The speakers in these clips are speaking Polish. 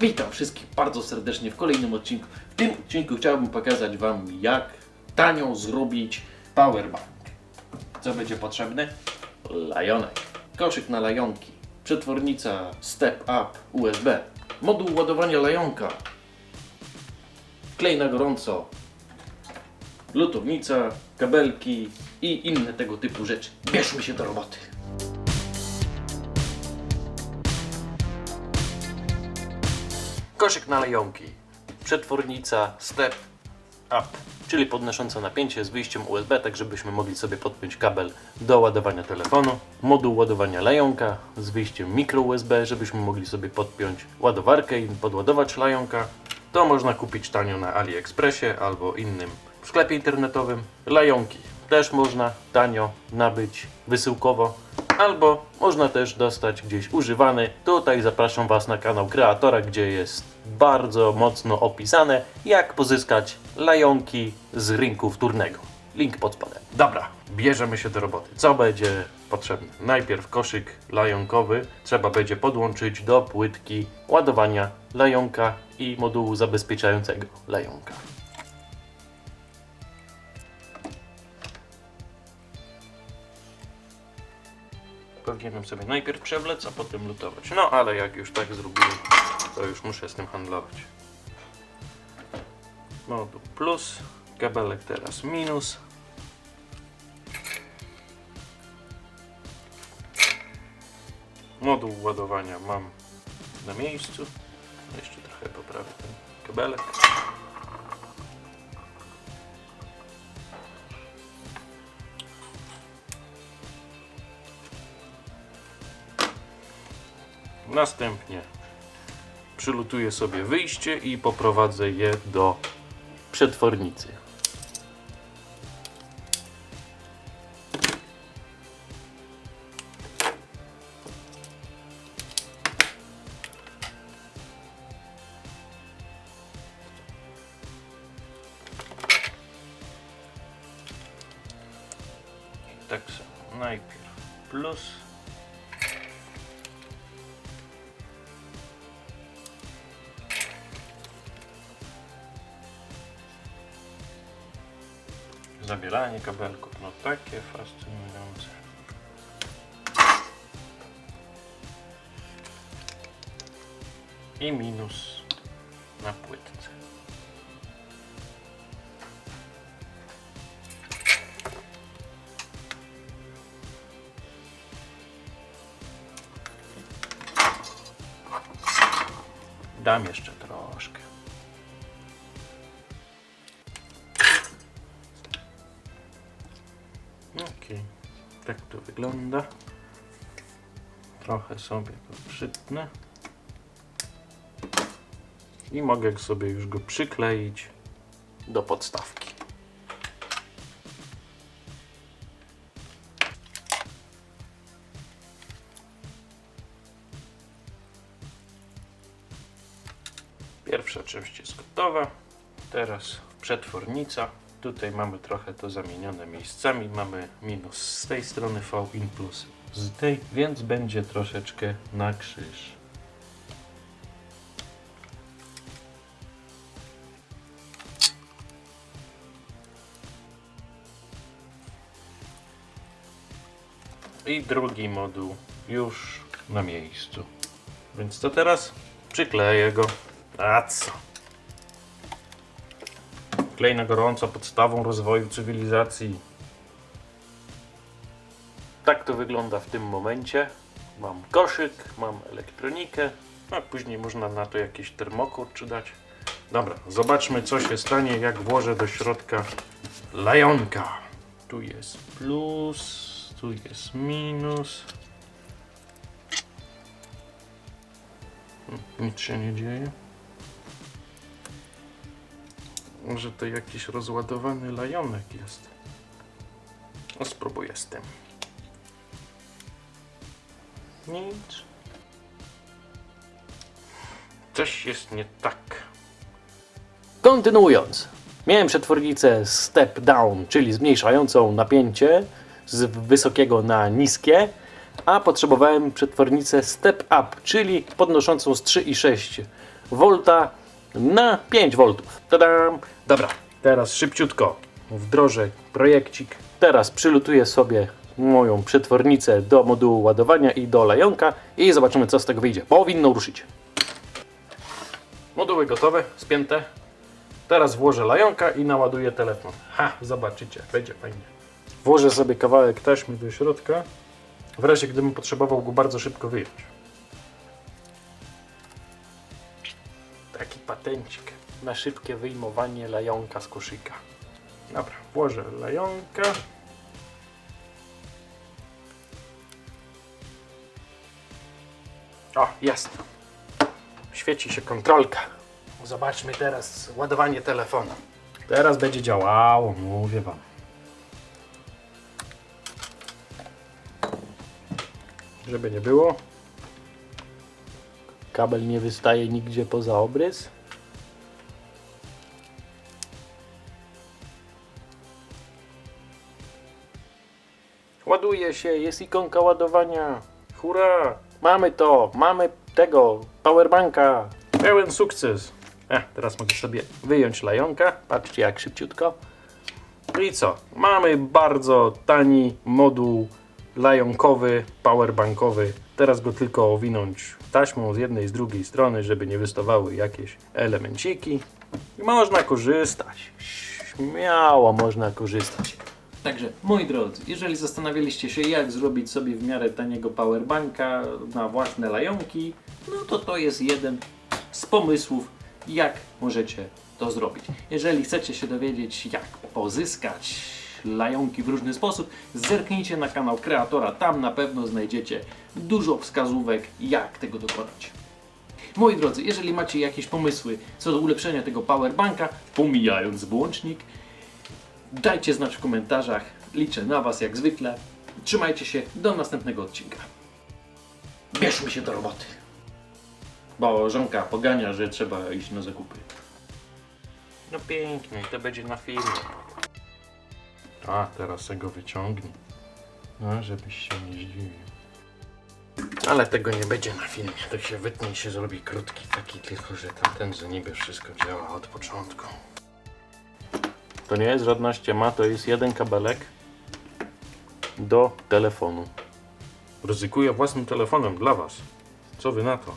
Witam wszystkich bardzo serdecznie w kolejnym odcinku. W tym odcinku chciałbym pokazać Wam, jak tanio zrobić powerbank. Co będzie potrzebne? Lajonek, koszyk na lajonki, przetwornica Step Up USB, moduł ładowania lajonka, klej na gorąco, lutownica, kabelki i inne tego typu rzeczy. Bierzmy się do roboty. Koszyk na lejonki. Przetwornica Step Up, czyli podnosząca napięcie z wyjściem USB, tak żebyśmy mogli sobie podpiąć kabel do ładowania telefonu. Moduł ładowania lejonka z wyjściem mikro USB, żebyśmy mogli sobie podpiąć ładowarkę i podładować lejonka. To można kupić tanio na AliExpressie albo innym sklepie internetowym. Lajonki też można tanio nabyć wysyłkowo albo można też dostać gdzieś używany. Tutaj zapraszam Was na kanał kreatora, gdzie jest bardzo mocno opisane, jak pozyskać lajonki z rynku wtórnego. Link pod spodem. Dobra, bierzemy się do roboty. Co będzie potrzebne? Najpierw koszyk lajonkowy trzeba będzie podłączyć do płytki ładowania lajonka i modułu zabezpieczającego lajonka. Powinienem sobie najpierw przewlec, a potem lutować. No ale jak już tak zrobiłem, to już muszę z tym handlować. Moduł plus, kabelek teraz minus. Moduł ładowania mam na miejscu. Jeszcze trochę poprawię ten kabelek. Następnie przylutuję sobie wyjście i poprowadzę je do przetwornicy. Tak samo. Najpierw plus. Zabieranie kabelków, no takie fascynujące. I minus na płytce. Dam jeszcze troszkę. Tak to wygląda. Trochę sobie to przytnę. I mogę sobie już go przykleić do podstawki. Pierwsza część jest gotowa. Teraz przetwornica. Tutaj mamy trochę to zamienione miejscami. Mamy minus z tej strony V in plus z tej, więc będzie troszeczkę na krzyż. I drugi moduł już na miejscu. Więc co teraz? Przykleję go. A co? Klej na gorąco podstawą rozwoju cywilizacji. Tak to wygląda w tym momencie. Mam koszyk, mam elektronikę, a później można na to jakiś termokurcz dać. Dobra, zobaczmy co się stanie jak włożę do środka lajonka. Tu jest plus, tu jest minus. Hmm, Nic się nie dzieje. Może to jakiś rozładowany lajonek jest. No spróbuję z tym. Nic. Coś jest nie tak. Kontynuując. Miałem przetwornicę step down, czyli zmniejszającą napięcie z wysokiego na niskie, a potrzebowałem przetwornicę step up, czyli podnoszącą z 3,6 V na 5 V. Tadam! Dobra, teraz szybciutko wdrożę projekcik. Teraz przylutuję sobie moją przetwornicę do modułu ładowania i do lajonka i zobaczymy co z tego wyjdzie. Powinno ruszyć. Moduły gotowe, spięte. Teraz włożę lajonka i naładuję telefon. Ha, zobaczycie, będzie fajnie. Włożę sobie kawałek taśmy do środka, w razie gdybym potrzebował go bardzo szybko wyjąć. Patencik na szybkie wyjmowanie lajonka z koszyka. Dobra, włożę lajonka. O, jest. Świeci się kontrolka. Zobaczmy teraz ładowanie telefonu. Teraz będzie działało, mówię wam. Żeby nie było. Kabel nie wystaje nigdzie poza obrys. Ładuje się, jest ikonka ładowania. Hurra! Mamy to, mamy tego, powerbanka. Pełen sukces. Teraz mogę sobie wyjąć lajonka. Patrzcie jak szybciutko. I co? Mamy bardzo tani moduł lajonkowy, powerbankowy. Teraz go tylko owinąć taśmą z jednej i z drugiej strony, żeby nie wystawały jakieś elemenciki. I można korzystać. Śmiało można korzystać. Także, moi drodzy, jeżeli zastanawialiście się, jak zrobić sobie w miarę taniego powerbanka na własne lajonki, no to to jest jeden z pomysłów, jak możecie to zrobić. Jeżeli chcecie się dowiedzieć, jak pozyskać lajonki w różny sposób, zerknijcie na kanał kreatora, tam na pewno znajdziecie dużo wskazówek, jak tego dokonać. Moi drodzy, jeżeli macie jakieś pomysły co do ulepszenia tego powerbanka, pomijając włącznik, dajcie znać w komentarzach. Liczę na Was jak zwykle. Trzymajcie się do następnego odcinka. Bierzmy się do roboty. Bo żonka pogania, że trzeba iść na zakupy. No pięknie, to będzie na filmie. A, teraz se go wyciągnij. No, żebyś się nie zdziwił. Ale tego nie będzie na filmie. To się wytnie i się zrobi krótki taki, tylko że tamten, że niby wszystko działa od początku. To nie jest żadna ściema, to jest jeden kabelek do telefonu. Ryzykuję własnym telefonem dla Was. Co Wy na to?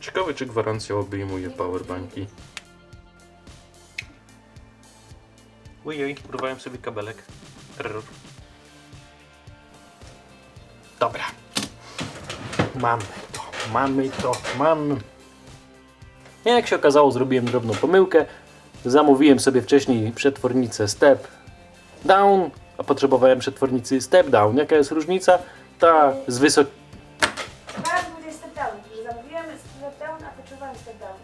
Ciekawe, czy gwarancja obejmuje powerbanki. Ujej, urwałem sobie kabelek. Trrr. Dobra. Mamy to, mamy to, mamy. Jak się okazało, zrobiłem drobną pomyłkę. Zamówiłem sobie wcześniej przetwornicę step down, a potrzebowałem przetwornicy step down. Jaka jest różnica? Ta z wysok... Teraz będzie step down, że zamówiłem step down, a potrzebowałem step down.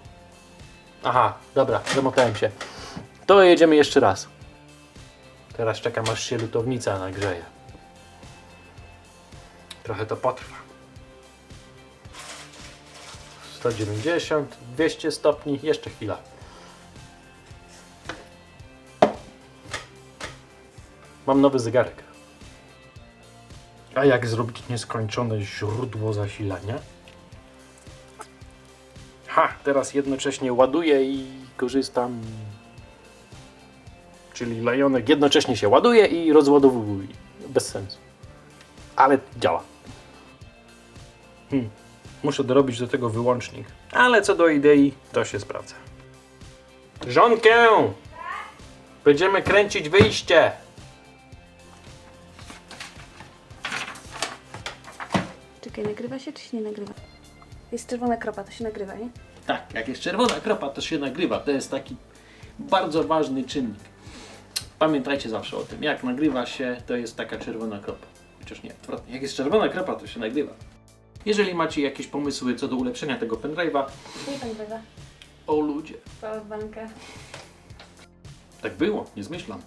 Aha, dobra, zamotałem się. To jedziemy jeszcze raz. Teraz czekam aż się lutownica nagrzeje. Trochę to potrwa. 190, 200 stopni, jeszcze chwila. Mam nowy zegarek. A jak zrobić nieskończone źródło zasilania? Ha, teraz jednocześnie ładuję i korzystam. Czyli lajonek jednocześnie się ładuje i rozładowuje. Bez sensu. Ale działa. Hmm. Muszę dorobić do tego wyłącznik. Ale co do idei, to się sprawdza. Żonkę! Będziemy kręcić wyjście! Czekaj, nagrywa się czy się nie nagrywa? Jest czerwona kropa, to się nagrywa, nie? Tak, jak jest czerwona kropa, to się nagrywa. To jest taki bardzo ważny czynnik. Pamiętajcie zawsze o tym. Jak nagrywa się, to jest taka czerwona kropa. Chociaż nie, odwrotnie. Jak jest czerwona kropa, to się nagrywa. Jeżeli macie jakieś pomysły co do ulepszenia tego pendrive'a, Nie pan o ludzie. Powerbanka. Tak było, nie zmyślam.